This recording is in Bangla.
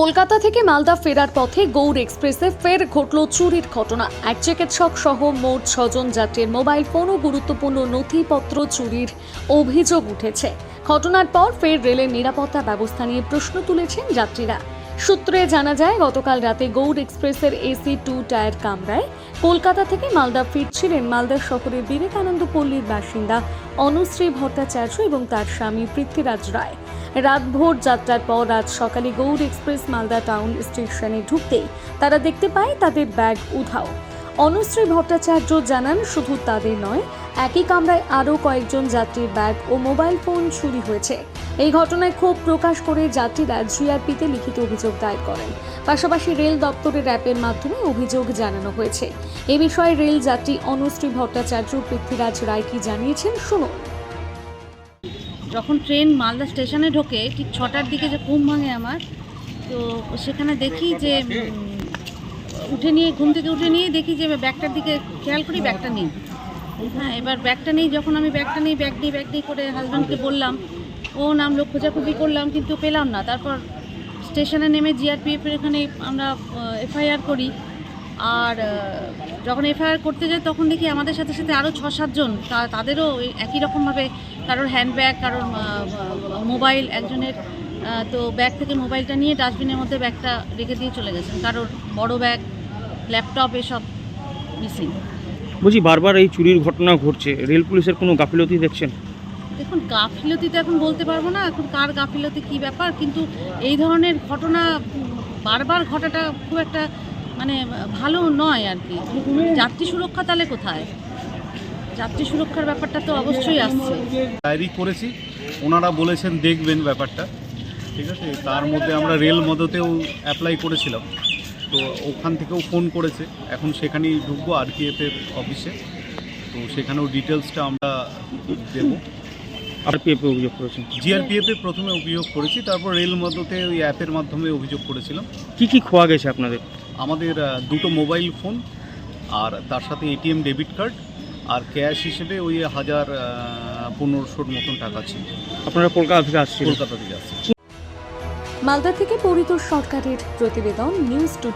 কলকাতা থেকে মালদা ফেরার পথে গৌড় এক্সপ্রেসে ফের ঘটল চুরির ঘটনা। এক চিকিৎসক সহ মোট ছজন যাত্রীর মোবাইল ফোন ও গুরুত্বপূর্ণ নথিপত্র চুরির অভিযোগ উঠেছে। ঘটনার পর ফের রেলের নিরাপত্তা ব্যবস্থা নিয়ে প্রশ্ন তুলেছেন যাত্রীরা। সূত্রে জানা যায়, গতকাল রাতে গৌড় এক্সপ্রেসের এসি টু টায়ার কামরায় কলকাতা থেকে মালদা ফিরছিলেন মালদা শহরের বিবেকানন্দ পল্লীর বাসিন্দা অনুশ্রী ভট্টাচার্য এবং তার স্বামী পৃথ্বীরাজ রায়। রাতভোর যাত্রার পর আজ সকালে গৌড় এক্সপ্রেস মালদা টাউন স্টেশনে ঢুকতেই তারা দেখতে পায় তাদের ব্যাগ উধাও। অনুশ্রী ভট্টাচার্য জানান, শুধু তাদের নয়, একই কামরায় আরও কয়েকজন যাত্রীর ব্যাগ ও মোবাইল ফোন চুরি হয়েছে। এই ঘটনায় ক্ষোভ প্রকাশ করে যাত্রীরা জিআরপিতে লিখিত অভিযোগ দায়ের করেন। পাশাপাশি রেল দপ্তরের অ্যাপের মাধ্যমে অভিযোগ জানানো হয়েছে। এ বিষয়ে রেল যাত্রী অনুশ্রী ভট্টাচার্য পৃথ্বীরাজ রায় কি জানিয়েছেন, শুনুন। যখন ট্রেন মালদা স্টেশনে ঢোকে, ঠিক ছটার দিকে যে ঘুম ভাঙে আমার, তো সেখানে দেখি যে উঠে নিয়ে, ঘুম থেকে উঠে নিয়ে দেখি যে ব্যাগটার দিকে খেয়াল করি ব্যাগটা নেই। হ্যাঁ এবার ব্যাগটা নেই, যখন আমি ব্যাগটা নেই, ব্যাগ নেই ব্যাগ নেই করে হাজব্যান্ডকে বললাম, ও নামলো খোঁজাখুঁজি করলাম, কিন্তু পেলাম না। তারপর স্টেশনে নেমে জিআরপিএফের এখানে আমরা এফআইআর করি। আর যখন এফআইআর করতে যাই তখন দেখি আমাদের সাথে সাথে আরও ছ সাতজন তা- তাদেরও একই রকমভাবে কারোর হ্যান্ডব্যাগ কারোর মোবাইল একজনের তো ব্যাগ থেকে মোবাইলটা নিয়ে ডাস্টবিনের মধ্যে ব্যাগটা রেখে দিয়ে চলে গেছেন। কারোর বড় ব্যাগ ল্যাপটপ এসব মিসিং বলছি বারবার এই চুরির ঘটনা ঘটছে। রেল পুলিশের কোনো গাফিলতি দেখছেন? দেখুন গাফিলতি তো এখন বলতে পারব না এখন কার গাফিলতি কি ব্যাপার কিন্তু এই ধরনের ঘটনা বারবার ঘটাটা খুব একটা মানে ভালো নয় আর কি। যাত্রী সুরক্ষা তাহলে কোথায়? যাত্রী সুরক্ষার ব্যাপারটা তো অবশ্যই আসছে। ডায়েরি করেছি ওনারা বলেছেন দেখবেন ব্যাপারটা ঠিক আছে? তার মধ্যে আমরা রেল মদতেও অ্যাপ্লাই করেছিলাম। তো ওখান থেকেও ফোন করেছে। এখন সেখানেই ঢুকবো আর কি এফের অফিসে তো সেখানেও ডিটেলসটা আমরা দেব। আর পিএফে অভিযোগ করেছেন? জিআরপিএফে প্রথমে অভিযোগ করেছি তারপর রেল মদতে ওই অ্যাপের মাধ্যমে অভিযোগ করেছিলাম। কি কি খোয়া গেছে আপনাদের? আমাদের দুটো মোবাইল ফোন আর তার সাথে এটিএম ডেবিট কার্ড আর ক্যাশ হিসেবে ওই হাজার পনেরোশোর মতন টাকা ছিল। আপনারা কলকাতা থেকে আসছেন কলকাতা থেকে আসছেন মালদা থেকে পরিতোষ সরকারের প্রতিবেদন নিউজ টু